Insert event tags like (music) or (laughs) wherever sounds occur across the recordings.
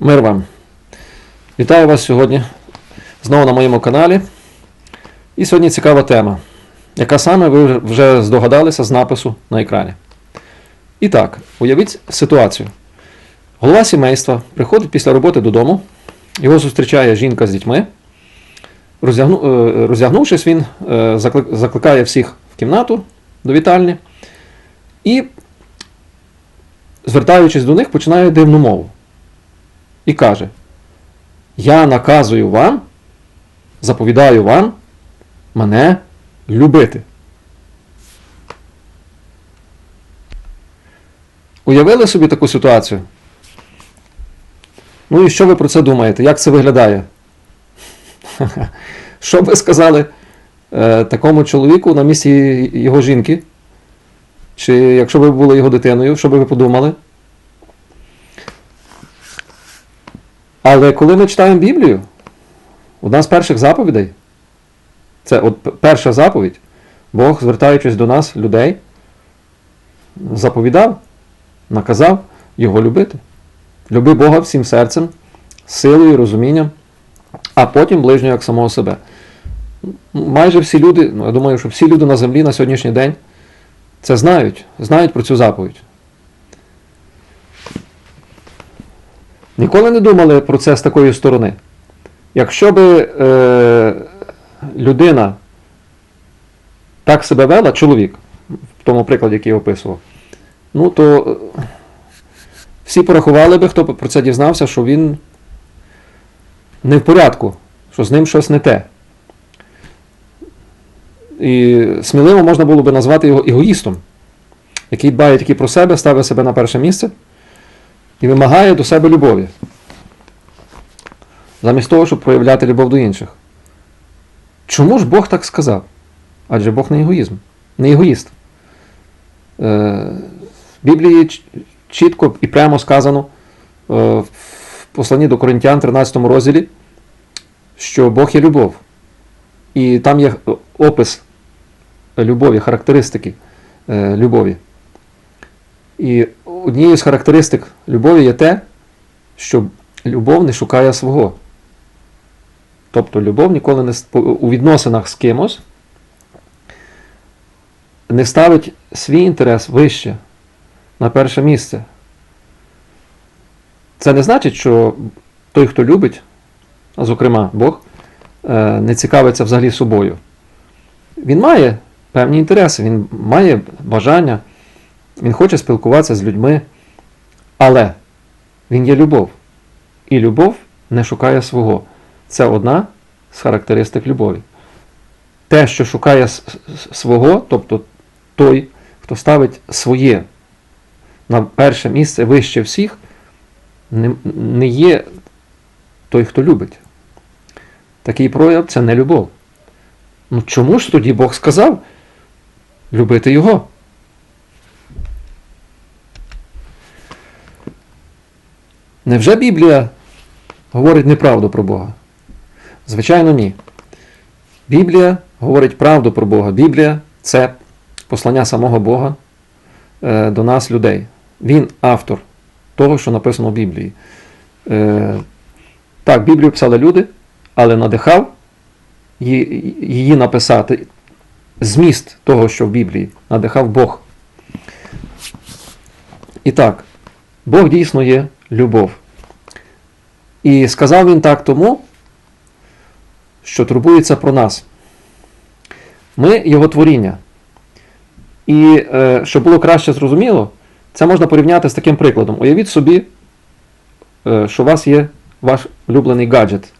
Мир вам. Вітаю вас сьогодні знову на моєму каналі. І сьогодні цікава тема, яка саме ви вже здогадалися з напису на екрані. І так, уявіть ситуацію. Голова сімейства приходить після роботи додому, його зустрічає жінка з дітьми. Роздягну, е, роздягнувшись, він е, закликає всіх в кімнату до вітальні і, звертаючись до них, починає дивну мову і каже: Я наказую вам, заповідаю вам мене любити. Уявили собі таку ситуацію? Ну і що ви про це думаєте? Як це виглядає? (laughs) Що ви сказали е, такому чоловіку на місці його жінки? Чи якщо ви були його дитиною, що би ви подумали? Але коли ми читаємо Біблію, одна з перших заповідей, це от перша заповідь, Бог, звертаючись до нас, людей, заповідав, наказав його любити. Люби Бога всім серцем, силою, розумінням, а потім ближнього як самого себе. Майже всі люди, ну я думаю, що всі люди на землі на сьогоднішній день це знають, знають про цю заповідь. Ніколи не думали про це з такої сторони. Якщо би е, людина так себе вела, чоловік, в тому прикладі, який я описував, ну то е, всі порахували би, хто про це дізнався, що він не в порядку, що з ним щось не те. І сміливо можна було би назвати його егоїстом, який дбає тільки про себе, ставить себе на перше місце і вимагає до себе любові. Замість того, щоб проявляти любов до інших. Чому ж Бог так сказав? Адже Бог не егоїзм, не егоїст. Е, в Біблії чітко і прямо сказано е, в посланні до Коринтян 13 розділі, що Бог є любов. І там є опис любові, характеристики е, любові. І однією з характеристик любові є те, що любов не шукає свого. Тобто любов ніколи не у відносинах з кимось не ставить свій інтерес вище на перше місце. Це не значить, що той, хто любить, а зокрема Бог, е, не цікавиться взагалі собою. Він має певні інтереси, він має бажання, він хоче спілкуватися з людьми, але він є любов. І любов не шукає свого. Це одна з характеристик любові. Те, що шукає свого, тобто той, хто ставить своє на перше місце вище всіх, не є той, хто любить. Такий прояв це не любов. Ну чому ж тоді Бог сказав любити його? Невже Біблія говорить неправду про Бога? Звичайно, ні. Біблія говорить правду про Бога. Біблія це послання самого Бога е, до нас, людей. Він автор того, що написано в Біблії. Е, так, Біблію писали люди, але надихав її, її написати. Зміст того, що в Біблії, надихав Бог. І так, Бог дійсно є любов. І сказав він так тому, що турбується про нас. Ми його творіння. І е, щоб було краще зрозуміло, це можна порівняти з таким прикладом. Уявіть собі, е, що у вас є ваш улюблений гаджет,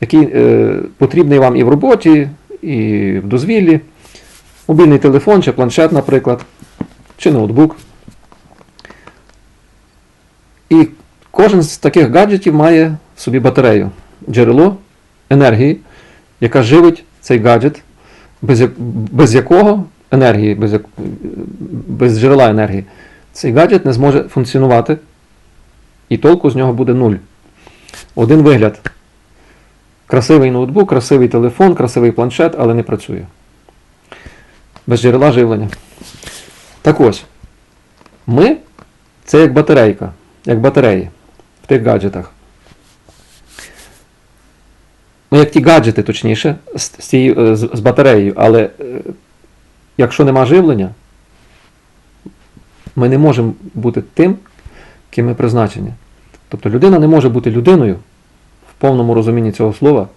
який е, потрібний вам і в роботі, і в дозвіллі, мобільний телефон чи планшет, наприклад, чи ноутбук. І кожен з таких гаджетів має в собі батарею, джерело енергії, яка живить цей гаджет, без, без якого енергії, без, без джерела енергії, цей гаджет не зможе функціонувати, і толку з нього буде нуль. Один вигляд. Красивий ноутбук, красивий телефон, красивий планшет, але не працює. Без джерела живлення. Так ось, ми це як батарейка, як батареї в тих гаджетах. ну як ті гаджети, точніше, з, з, е, з, батареєю. Але е, якщо нема живлення, ми не можемо бути тим, ким ми призначені. Тобто людина не може бути людиною в повному розумінні цього слова,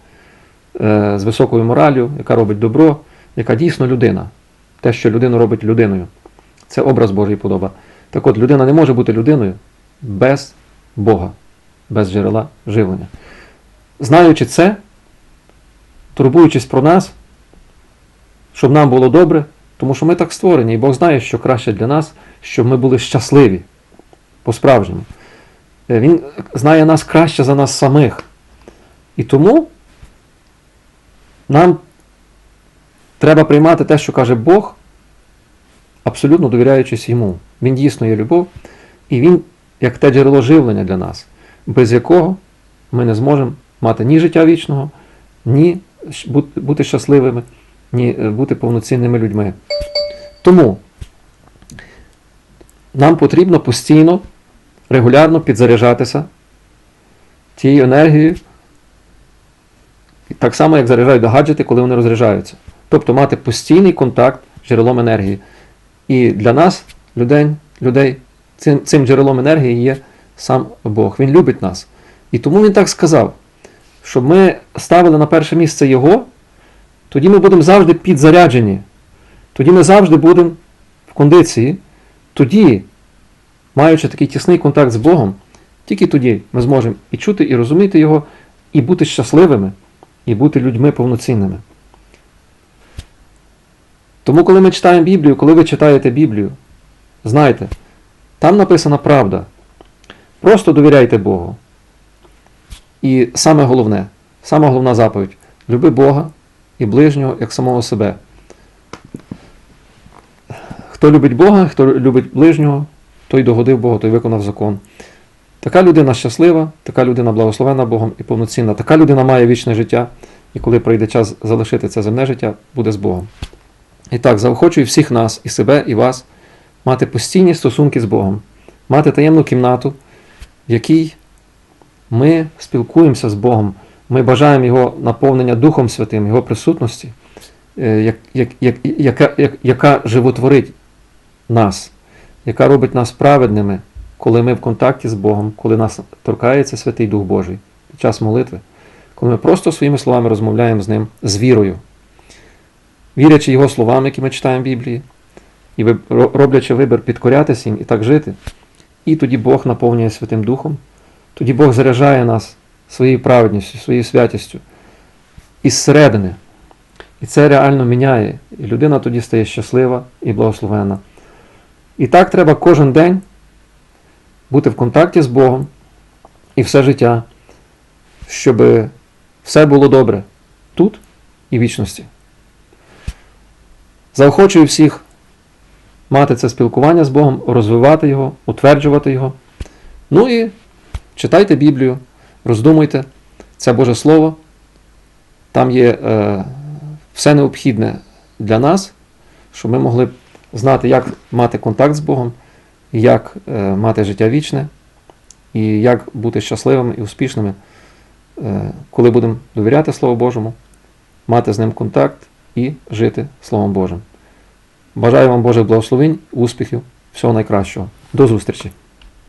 е, з високою мораллю, яка робить добро, яка дійсно людина. Те, що людину робить людиною. Це образ Божий подоба. Так от, людина не може бути людиною без Бога, без джерела живлення. Знаючи це, турбуючись про нас, щоб нам було добре, тому що ми так створені, і Бог знає, що краще для нас, щоб ми були щасливі по-справжньому. Е, Він знає нас краще за нас самих. І тому нам треба приймати те, що каже Бог, абсолютно довіряючись йому. Він дійсно є любов, і він як те джерело живлення для нас, без якого ми не зможемо мати ні життя вічного, ні бути щасливими, ні е, бути повноцінними людьми. Тому нам потрібно постійно, регулярно підзаряджатися тією енергією, так само, як заряджають гаджети, коли вони розряджаються. Тобто мати постійний контакт з джерелом енергії. І для нас, людей, людей цим, цим джерелом енергії є сам Бог. Він любить нас. І тому він так сказав, щоб ми ставили на перше місце Його, тоді ми будемо завжди підзаряджені. Тоді ми завжди будемо в кондиції. Тоді, маючи такий тісний контакт з Богом, тільки тоді ми зможемо і чути, і розуміти Його, і бути щасливими, і бути людьми повноцінними. Тому, коли ми читаємо Біблію, коли ви читаєте Біблію, знайте, там написана правда. Просто довіряйте Богу. І саме головне, саме головна заповідь люби Бога і ближнього як самого себе. Хто любить Бога, хто любить ближнього, той догодив Богу, той виконав закон. Така людина щаслива, така людина благословена Богом і повноцінна. Така людина має вічне життя, і коли прийде час залишити це земне життя, буде з Богом. І так, заохочую всіх нас, і себе, і вас, мати постійні стосунки з Богом, мати таємну кімнату, в якій ми спілкуємося з Богом, ми бажаємо Його наповнення Духом Святим, Його присутності, е, як, як, як, як, яка животворить нас, яка робить нас праведними, коли ми в контакті з Богом, коли нас торкається Святий Дух Божий під час молитви, коли ми просто своїми словами розмовляємо з Ним з вірою, вірячи Його словам, які ми читаємо в Біблії, і роблячи вибір підкорятися їм і так жити, і тоді Бог наповнює Святим Духом, тоді Бог заряджає нас своєю праведністю, своєю святістю із середини. І це реально міняє. І людина тоді стає щаслива і благословена. І так треба кожен день бути в контакті з Богом і все життя, щоб все було добре тут і в вічності. Заохочую всіх мати це спілкування з Богом, розвивати його, утверджувати його. Ну і читайте Біблію, роздумуйте, це Боже Слово. Там є е, все необхідне для нас, щоб ми могли знати, як мати контакт з Богом, як е, мати життя вічне, і як бути щасливими і успішними, е, коли будемо довіряти Слову Божому, мати з ним контакт і жити Словом Божим. Бажаю вам Божих благословень, успіхів, всього найкращого. До зустрічі!